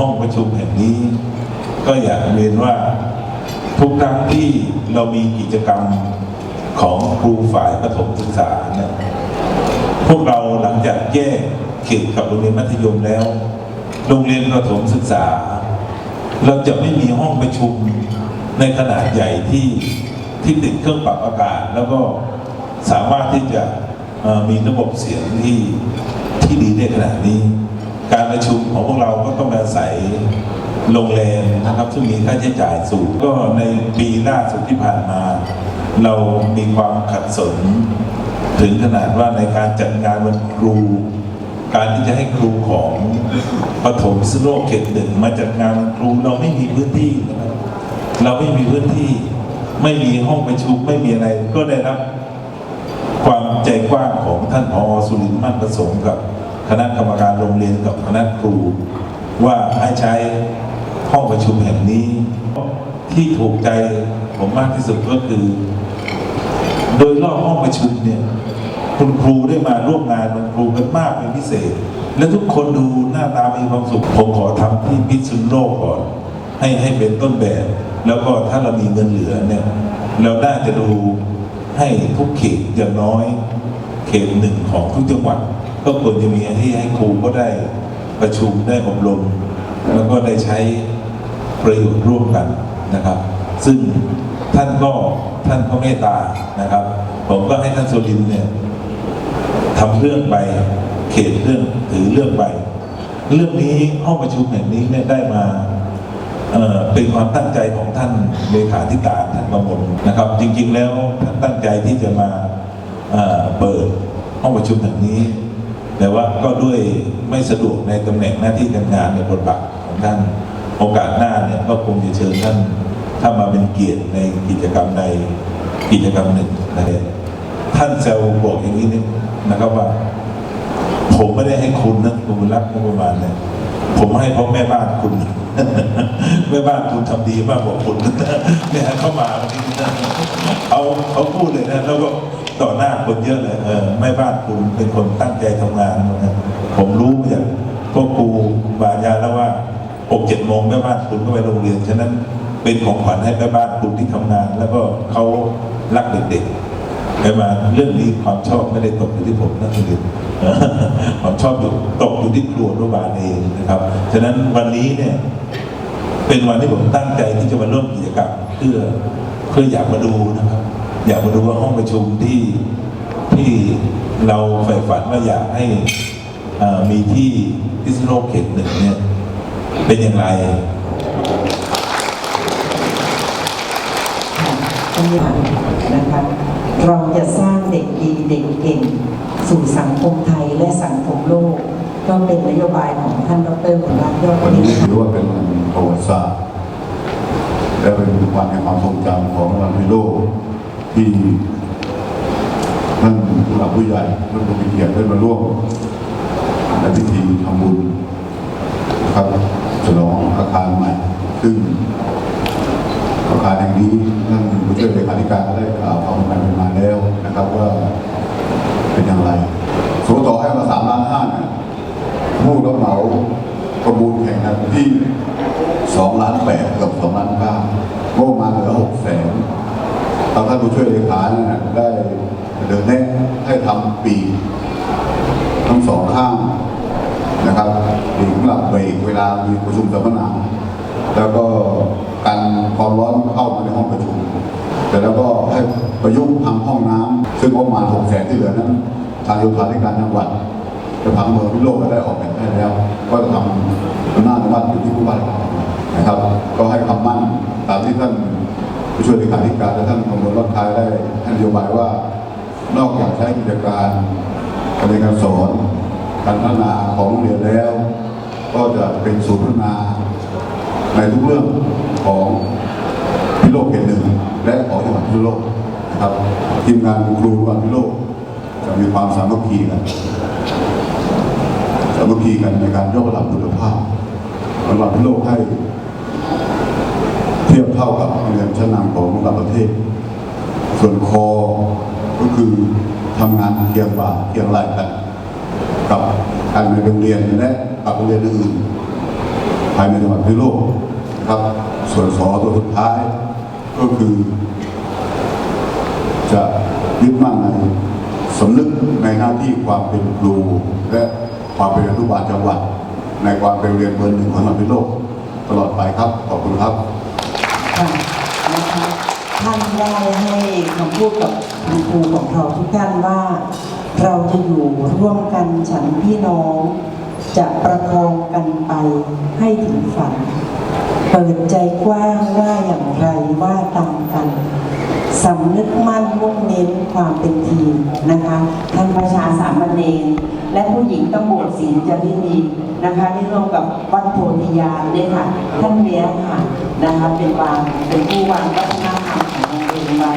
ห้องประชุมแห่งนี้ ก็อยากเรียนว่าทุกครั้งที่เรามีกิจกรรมของครูฝ่ายประถมศึกษาเนี่ยพวกเราหลังจากแยกเขตกับโรงเรียนมัธยมแล้ว โรงเรียนประถมศึกษา เราจะไม่มีห้องประชุมในขนาดใหญ่ที่ที่ติดเครื่องปรับอากาศ แล้วก็สามารถที่จะมีระบบเสียงที่ที่ดีได้ขนาดนี้ การประชุมของพวกเราก็ต้องอาศัยโรงแรมนะครับ ซึ่งมีค่าใช้จ่ายสูงก็ในปีล่าสุดที่ผ่านมา เรามีความขัดสน ถึงขนาดว่าในการจัดงานวันครู การที่จะให้ครูของปฐมสโลกเขตหนึ่งมาจัดงานวันครูเราไม่มีพื้นที่นะครับเราไม่มีพื้นที่ไม่มีห้องประชุมไม่มีอะไรก็ได้รับ ความใจกว้างของท่านพอสุรินทร์มั่นประสงค์กับ คณะกรรมการโรงเรียนกับคณะครู ว่าให้ใช้ห้องประชุมแห่งนี้ ที่ถูกใจผมมากที่สุดก็คือ โดยรอบห้องประชุมเนี่ยคุณครูได้มาร่วมงานมันครูกันมากเป็นพิเศษ และทุกคนดูหน้าตามีความสุข ผมขอทำที่พิษณุโลกก่อน ให้ให้เป็นต้นแบบ แล้วก็ถ้าเรามีเงินเหลือเนี่ยเราน่าจะดูให้ทุกเขตอย่างน้อย เขตหนึ่งของทุกจังหวัด ก็ควรจะมีที่ให้ครูก็ได้ประชุมได้อบรม แล้วก็ได้ใช้ประโยชน์ร่วมกันนะครับ ซึ่งท่านก็ท่านก็เมตตานะครับ ผมก็ให้ท่านสุรินเนี่ยทำเรื่องไปเขตเรื่องถือเรื่องไป เรื่องนี้ห้องประชุมแห่งนี้เนี่ยได้มาเเป็นความตั้งใจของท่านเลขาธิการท่านประมลนะครับ จริงๆแล้วท่านตั้งใจที่จะมาเเปิดห้องประชุมแห่งนี้ แต่ว่าก็ด้วยไม่สะดวกในตำแหน่งหน้าที่การงานในบทบาทของท่านโอกาสหน้าเนี่ยก็คงจะเชิญท่านถ้ามาเป็นเกียรติในกิจกรรมในกิจกรรมหนึ่งนะครับท่านแซวบอกอย่างนี้นี่นะครับว่า ผมไม่ได้ให้คุณนะคุณรับงบประมาณเนี่ยผมให้เพราะแม่บ้านคุณแม่บ้านคุณทำดีมากกว่าคุณเนี่ยเข้ามาวันนี้เอาเขาพูดเลยนะแล้วก็ ต่อหน้าคนเยอะเลยเออแม่บ้านคุณเป็นคนตั้งใจทำงานนะผมรู้มาจากพวกครูบาญาแล้วว่าหกเจ็ดโมงแม่บ้านคุณก็ไปโรงเรียนฉะนั้นเป็นของขวัญให้แม่บ้านคุณที่ทำงาน แล้วก็เขารักเด็กๆไม่มาเรื่องนี้ความชอบไม่ได้ตกอยู่ที่ผมนะคุณดินความชอบอยู่ตกอยู่ที่ครัวรุบาลเองนะครับ ฉะนั้นวันนี้เนี่ยเป็นวันที่ผมตั้งใจที่จะมาร่วมกิจกรรมเพื่อเพื่ออยากมาดูนะครับ อยากมาดูว่าห้องประชุมที่ที่เราใฝ่ฝันว่าอยากให้มีที่พิษณุโลกเขตหนึ่งเนี่ยเป็นอย่างไรตรงนี้นะคะเราจะสร้างเด็กดีเด็กเก่ง สู่สังคมไทยและสังคมโลก ก็เป็นนโยบายของท่านดรขุนรัตน์ยอดวันนี้ถือว่าเป็นวันประวัติศาสตร์และเป็นวันแห่งความทรงจำของวันพิโลก ที่ท่านผู้หลักผู้ใหญ่ท่านผู้มีเกียรติได้มาร่วมในพิธีทำบุญนะครับฉลองอาคารใหม่ ซึ่งอาคารแห่งนี้ท่านผู้ช่วยเลขาธิการได้กล่าวความกันมาแล้วนะครับว่าเป็นอย่างไรสมมติต่อให้มาสามล้านห้าเนี่ยผู้รับเหมาประมูลแข่งกันที่สองล้านแปดกับสองล้านเก้างบประมาเหลือหก ทางท่านผู้ช่วยเลขาเนี่ยได้เดินแนะให้ทำปีทั้งสองข้างนะครับปีกหรับเบรกเวลามีประชุมสัมมนาแล้วก็กันความร้อนเข้ามาในห้องประชุมแต่แล้วก็ให้ประยุกต์ทำห้องน้ำซึ่งงบประมาณหกแสนที่เหลือนั้นทางโยธาธิการจังหวัดจะพังเมืองพิโลกก็ได้ออกแบบให้แล้ว ก็จะทำอำนาจในวัดอยู่ที่ผู้ว่านะครับ ก็ให้คำมั่นตามที่ท่าน ผู้ช่วยเลขาธิการและท่านกำมลรถไทยได้ให้นโยบายว่า นอกจากใช้กิจการการเรียนการสอนการพัฒนาของโรงเรียนแล้ว ก็จะเป็นศูนย์พัฒนาในทุกเรื่องของพิโลกเขตหนึ่งและของจังหวัดพิโลกนะครับทีมงานครูจังหวัดพิโลกจะมีความสามัคคีกันสามัคคีกันในการยกระดับคุณภาพระดับโลกให้ เทียบเท่ากับโรงเรียนชั้นนำของระดับประเทศ ส่วนคอก็คือทำงานเคียงบ่าเคียงไหลกันกับการในโรงเรียนและกับโรงเรียนอื่นภายในจังหวัดพิโลกครับส่วนสอตัวสุดท้ายก็คือ จะยึดมั่นในสำนึกในหน้าที่ความเป็นครูและความเป็นอนุบาลจังหวัด ในความเป็นเรียนเบอร์หนึ่งของจังหวัดพิโลกตลอดไปครับ ขอบคุณครับ ค่ะนะคะท่านได้ให้คำพูดกับคุณครูของเราทุกท่านว่า เราจะอยู่ร่วมกันฉันพี่น้อง จะประคองกันไปให้ถึงฝัน เปิดใจกว้างว่าอย่างไรว่าตามกันสำนึกมั่นมุ่งเน้นความเป็นทีมนะคะท่านประชาสามเณรและผู้หญิงตำบวชศีลจรินีนะคะที่ร่วมกับวัดโพธิญาณเนี่ยค่ะ ท่านเนี้ยค่ะ นะครับเป็นวางเป็นผู้วางวัฒนธรรมของโรงเรียนไว้